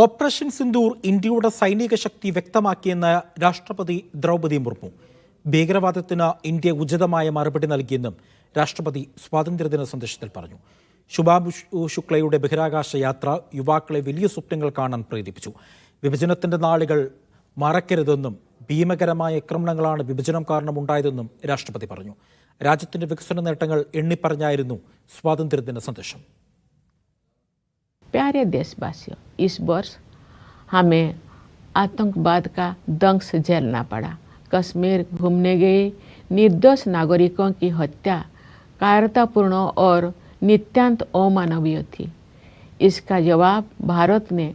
Operation Sindoor ഇന്ത്യയുടെ സൈനിക ശക്തി വ്യക്തമാക്കിയെന്ന് രാഷ്ട്രപതി ദ്രൗപദി മുർമു. ഭീകരവാദത്തിന് ഇന്ത്യ ഉചിതമായ മറുപടി നൽകിയെന്നും രാഷ്ട്രപതി സ്വാതന്ത്ര്യദിന സന്ദേശത്തിൽ പറഞ്ഞു. ശുഭാഭു ശുക്ലയുടെ ബഹിരാകാശ യാത്ര യുവാക്കളെ വലിയ സ്വപ്നങ്ങൾ കാണാൻ പ്രേരിപ്പിച്ചു. വിഭജനത്തിന്റെ നാളുകൾ മറക്കരുതെന്നും ഭീമകരമായ ആക്രമണങ്ങളാണ് വിഭജനം കാരണമുണ്ടായതെന്നും രാഷ്ട്രപതി പറഞ്ഞു. രാജ്യത്തിന്റെ വികസന നേട്ടങ്ങൾ എണ്ണിപ്പറഞ്ഞായിരുന്നു സ്വാതന്ത്ര്യദിന സന്ദേശം. प्यारे देशवासियों, इस वर्ष हमें आतंकवाद का दंश झेलना पड़ा। कश्मीर घूमने गए निर्दोष नागरिकों की हत्या, कायरतापूर्ण और नित्यांत अमानवीय थी। इसका जवाब भारत ने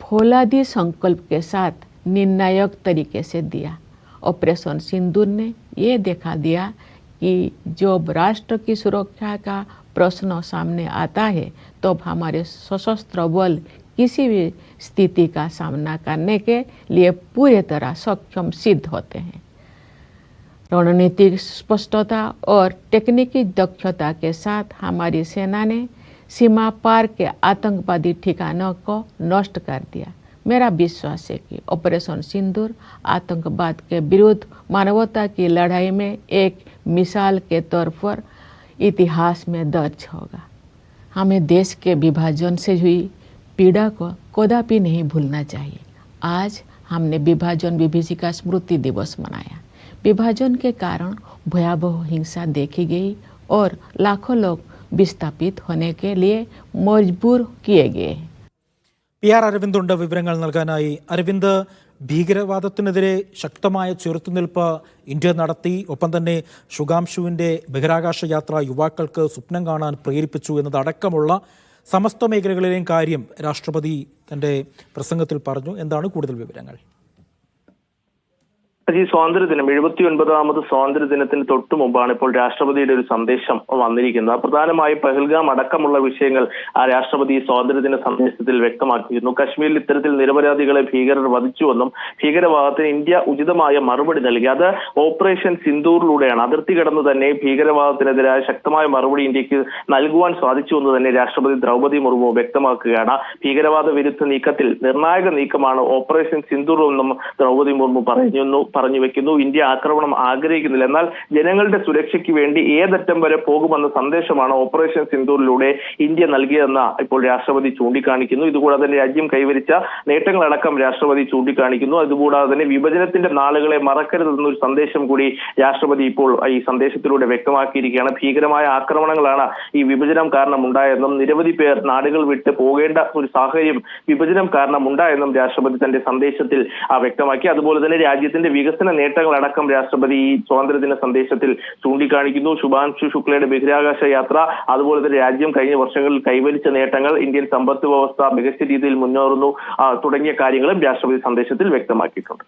फौलादी संकल्प के साथ निर्णायक तरीके से दिया। ऑपरेशन सिंदूर ने ये देखा दिया कि जब राष्ट्र की सुरक्षा का प्रश्न सामने आता है तो हमारे सशस्त्र बल किसी भी स्थिति का सामना करने के लिए पूरी तरह सक्षम सिद्ध होते हैं। रणनीतिक स्पष्टता और टेक्निकी दक्षता के साथ हमारी सेना ने सीमा पार के आतंकवादी ठिकानों को नष्ट कर दिया। मेरा विश्वास है कि ऑपरेशन सिंदूर आतंकवाद के विरुद्ध मानवता की लड़ाई में एक मिसाल के तौर पर इतिहास में दर्ज होगा हमें देश के विभाजन से हुई पीड़ा को कदापि नहीं भूलना चाहिए आज हमने विभाजन विभीषिका स्मृति दिवस मनाया विभाजन के कारण भयावह हिंसा देखी गई और लाखों लोग विस्थापित होने के लिए मजबूर किए गए പി ആർ അരവിന്ദ് വിവരങ്ങൾ നൽകാനായി അരവിന്ദ് ഭീകരവാദത്തിനെതിരെ ശക്തമായ ചെറുത്തുനിൽപ്പ് ഇന്ത്യ നടത്തി. ഒപ്പം തന്നെ ഷുഗാംശുവിന്റെ ബഹിരാകാശ യാത്ര യുവാക്കൾക്ക് സ്വപ്നം കാണാൻ പ്രേരിപ്പിച്ചു എന്നതടക്കമുള്ള സമസ്ത മേഖലകളിലെയും കാര്യം രാഷ്ട്രപതി തന്റെ പ്രസംഗത്തിൽ പറഞ്ഞു. എന്താണ് കൂടുതൽ വിവരങ്ങൾ? ഈ സ്വാതന്ത്ര്യദിനം എഴുപത്തി ഒൻപതാമത് സ്വാതന്ത്ര്യ ദിനത്തിന് തൊട്ടു മുമ്പാണ് ഇപ്പോൾ രാഷ്ട്രപതിയുടെ ഒരു സന്ദേശം വന്നിരിക്കുന്നത്. പ്രധാനമായും പഹൽഗാം അടക്കമുള്ള വിഷയങ്ങൾ ആ രാഷ്ട്രപതി സ്വാതന്ത്ര്യ സ്വാതന്ത്ര്യദിന സന്ദേശത്തിൽ വ്യക്തമാക്കിയിരുന്നു. കശ്മീരിൽ ഇത്തരത്തിൽ നിരപരാധികളെ ഭീകരർ വധിച്ചുവെന്നും ഭീകരവാദത്തിന് ഇന്ത്യ ഉചിതമായ മറുപടി നൽകി. അത് ഓപ്പറേഷൻ സിന്ദൂറിലൂടെയാണ്. അതിർത്തി കടന്നു തന്നെ ഭീകരവാദത്തിനെതിരായ ശക്തമായ മറുപടി ഇന്ത്യയ്ക്ക് നൽകുവാൻ സാധിച്ചുവെന്ന് തന്നെ രാഷ്ട്രപതി ദ്രൗപദി മുർമു വ്യക്തമാക്കുകയാണ്. ഭീകരവാദ വിരുദ്ധ നീക്കത്തിൽ നിർണായക നീക്കമാണ് ഓപ്പറേഷൻ സിന്ദൂർ എന്നും ദ്രൗപദി മുർമു പറയുന്നു പറഞ്ഞു വെക്കുന്നു. ഇന്ത്യ ആക്രമണം ആഗ്രഹിക്കുന്നില്ല. എന്നാൽ ജനങ്ങളുടെ സുരക്ഷയ്ക്ക് വേണ്ടി ഏതറ്റം വരെ പോകുമെന്ന സന്ദേശമാണ് ഓപ്പറേഷൻ സിന്ദൂറിലൂടെ ഇന്ത്യ നൽകിയതെന്ന് ഇപ്പോൾ രാഷ്ട്രപതി ചൂണ്ടിക്കാണിക്കുന്നു. ഇതുകൂടാതെ തന്നെ രാജ്യം കൈവരിച്ച നേട്ടങ്ങളടക്കം രാഷ്ട്രപതി ചൂണ്ടിക്കാണിക്കുന്നു. അതുകൂടാതെ തന്നെ വിഭജനത്തിന്റെ നാളുകളെ മറക്കരുതെന്നൊരു സന്ദേശം കൂടി രാഷ്ട്രപതി ഇപ്പോൾ ഈ സന്ദേശത്തിലൂടെ വ്യക്തമാക്കിയിരിക്കുകയാണ്. ഭീകരമായ ആക്രമണങ്ങളാണ് ഈ വിഭജനം കാരണം ഉണ്ടായതെന്നും നിരവധി പേർ നാടുകൾ വിട്ട് പോകേണ്ട ഒരു സാഹചര്യം വിഭജനം കാരണം ഉണ്ടായെന്നും രാഷ്ട്രപതി തന്റെ സന്ദേശത്തിൽ വ്യക്തമാക്കി. അതുപോലെ തന്നെ രാജ്യത്തിന്റെ വികസന നേട്ടങ്ങളടക്കം രാഷ്ട്രപതി ഈ സ്വാതന്ത്ര്യദിന സന്ദേശത്തിൽ ചൂണ്ടിക്കാണിക്കുന്നു. ശുഭാംശു ശുക്ലയുടെ ബഹിരാകാശ യാത്ര അതുപോലെ തന്നെ രാജ്യം കഴിഞ്ഞ വർഷങ്ങളിൽ കൈവരിച്ച നേട്ടങ്ങൾ ഇന്ത്യൻ സമ്പദ് വ്യവസ്ഥ മികച്ച രീതിയിൽ മുന്നേറുന്നു തുടങ്ങിയ കാര്യങ്ങളും രാഷ്ട്രപതി സന്ദേശത്തിൽ വ്യക്തമാക്കിയിട്ടുണ്ട്.